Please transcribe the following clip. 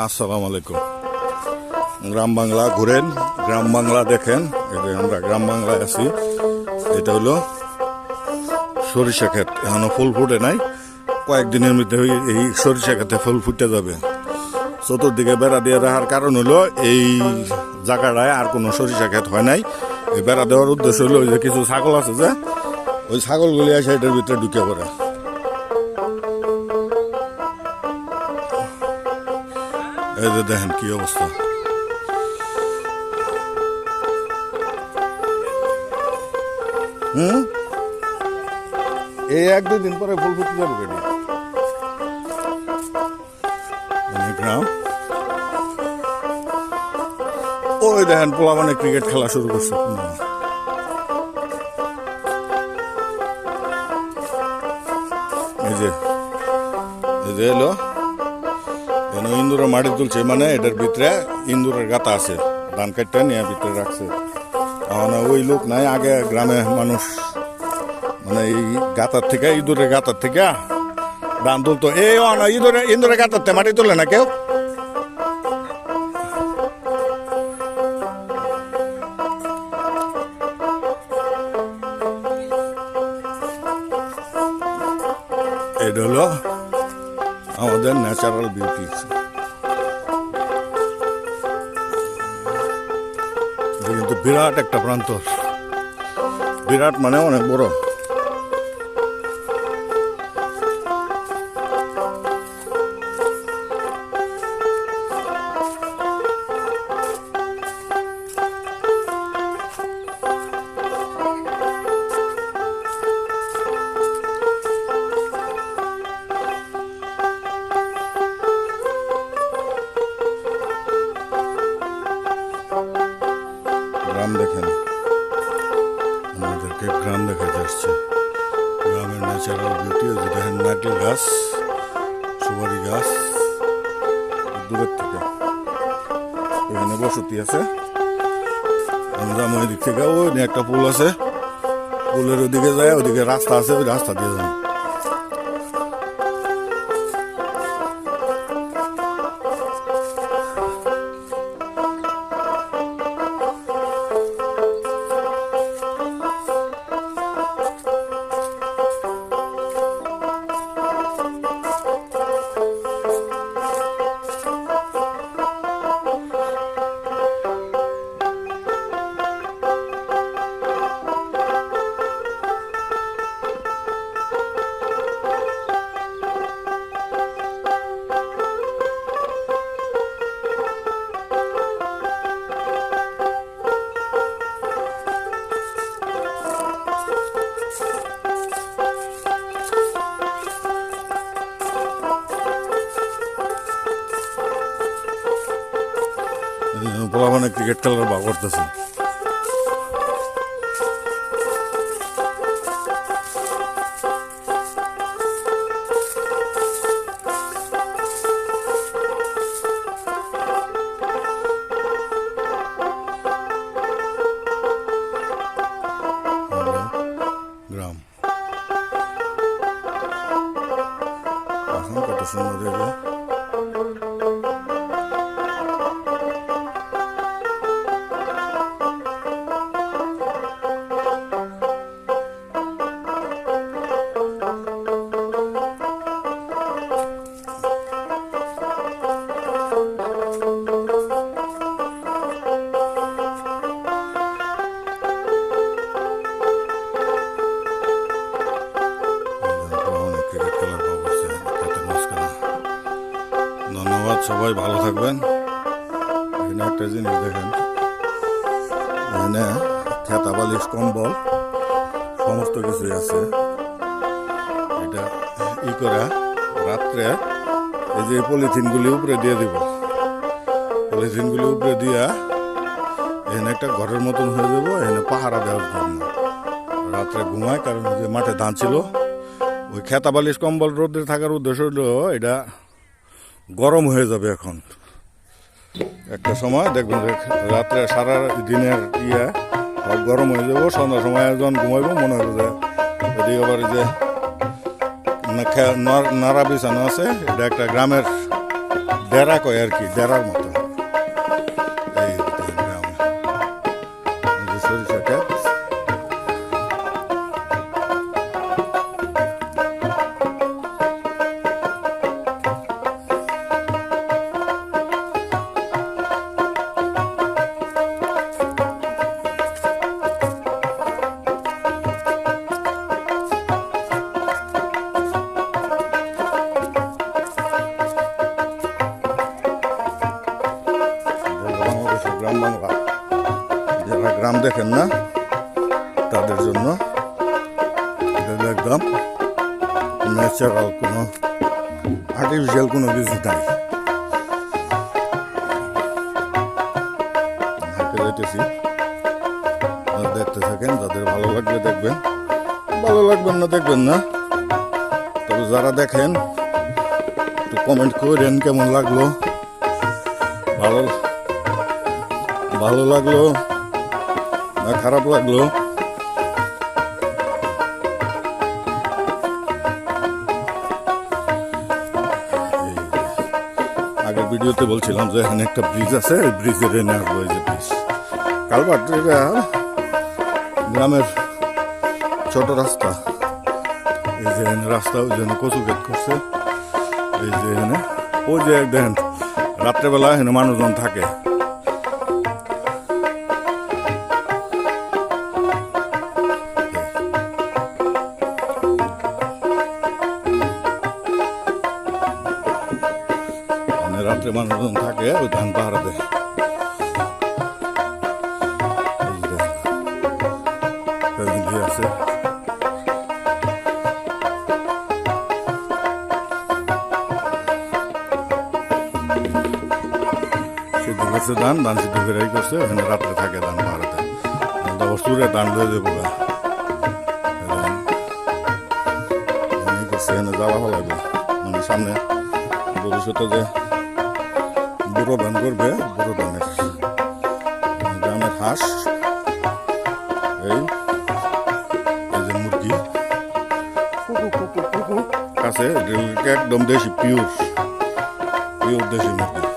আসসালামু আলাইকুম। গ্রাম বাংলা ঘুরেন, গ্রাম বাংলা দেখেন। আমরা গ্রাম বাংলায় আছি, এটা হলো সরিষা ক্ষেত। এখনও ফুল ফুটে নাই, কয়েকদিনের মধ্যে এই সরিষা ক্ষেতে ফুল ফুটে যাবে। চতুর্দিকে বেড়া দিয়ে রাখার কারণ হলো এই জায়গাটায় আর কোনো সরিষা ক্ষেত হয় নাই। এই বেড়া দেওয়ার উদ্দেশ্য হলো ওই যে কিছু ছাগল আছে যে, ওই ছাগলগুলি এসে এটার ভিতরে ঢুকে পড়ে। যে দেখেন কি অবস্থা। হুম? এই এক দুই দিন পরে ফুল ফুটতে যাব কেটে গ্রাম। ওই দেখেন পোলা মানে ক্রিকেট খেলা শুরু করছে। এই যে এই যে এলো। কেন ইন্দুরের মাটি তুলছে মানে এটার ভিতরে ইন্দুরের গাতা আছে, ধান কাটটা নিয়ে ভিতরে রাখছে। এখন ওই লোক নাই, আগে গ্রামে মানুষ মানে এই গাতার থেকে, ইঁদুরের গাতার থেকে ধান তুলতো। এই অন ইঁদুরে, ইন্দুরের গাতার থেকে মাটি তোলে না কেউ? এটা হলো আমাদের ন্যাচারাল বিউটি কিন্তু বিরাট একটা প্রান্তর বিরাট মানে অনেক বড়। দেখেন আমাদেরকে গ্রাম দেখাতে আসছে। গ্রামের ন্যাচারাল বিউটি ওই যে দেখেন নারকেল গাছ সুপারি গাছ দূরের থেকে। এখানে বসতি আছে। আমরা ওই দিক থেকে ওই একটা পুল আছে। পুলের ওদিকে যায়, ওদিকে রাস্তা আছে, ওই রাস্তা দিয়ে যান পোলা মানে ক্রিকেট খেলার বা করতেছে। সবাই ভালো থাকবেন। এখানে একটা জিনিস দেখেন। এখানে খেতা বালিশ কম্বল, সমস্ত কিছুই আছে। এটা ই করা রাত্রে এই যে পলিথিনগুলি উপরে দিয়ে দিব। পলিথিনগুলি উপরে দিয়া এখানে একটা ঘরের মতন হয়ে যাব, এখানে পাহারা দেওয়ার জন্য। রাত্রে ঘুমায়, কারণ যে মাঠে ধান ছিল, ওই খেতা বালিশ কম্বল রোদে থাকার উদ্দেশ্য হলো এটা গরম হয়ে যাবে এখন। একটা সময় দেখবেন রাত্রে সারা দিনের ইয়ে গরম হয়ে যাব, সন্ধ্যার সময় একজন ঘুমাইব, মনে হবে যে এদিকে আবার যে নাড়া বিছানো আছে, এটা একটা গ্রামের ডেরা কয় আর কি ডেরার মতো। গ্রাম বাংলা। যারা গ্রাম দেখেন না, তাদের জন্য একদম ন্যাচারাল কোনো আর্টিফিশিয়াল কোনো কিছু নাই। দেখতে থাকেন, যাদের ভালো লাগবে দেখবেন। ভালো লাগবেন না দেখবেন না। তবে যারা দেখেন, একটু কমেন্ট করেন কেমন লাগল। ভালো ভালো লাগল না খারাপ লাগল? আগের ভিডিওতে বলছিলাম যে এখানে একটা ব্রিজ আছে, এই ব্রিজের এনে আসব এই যে ব্রিজ গ্রামের ছোট রাস্তা। এই যে এখানে রাস্তা, ওই জন্য কচু গেট করছে। এই যে এখানে, ওই যে দেখেন, রাত্রেবেলা এখানে মানুষজন থাকে। মানুষজন থাকে ওই ধান পাহারা দেয় আছে সিদ্ধ করছে করছে ওখানে রাত্রে থাকে ধান পাহারাতে তারপর সুরে ধান লয়ে যাব গা। এই দেখেন, এই করছে এখানে মানে সামনে ভবিষ্যতে যে বুড়ো ধান করবে, বুড়ো ধানের গ্রামের হাঁস। এই যে মুরগি। এটা একদম দেশি পিওর পিওর দেশি মুরগি।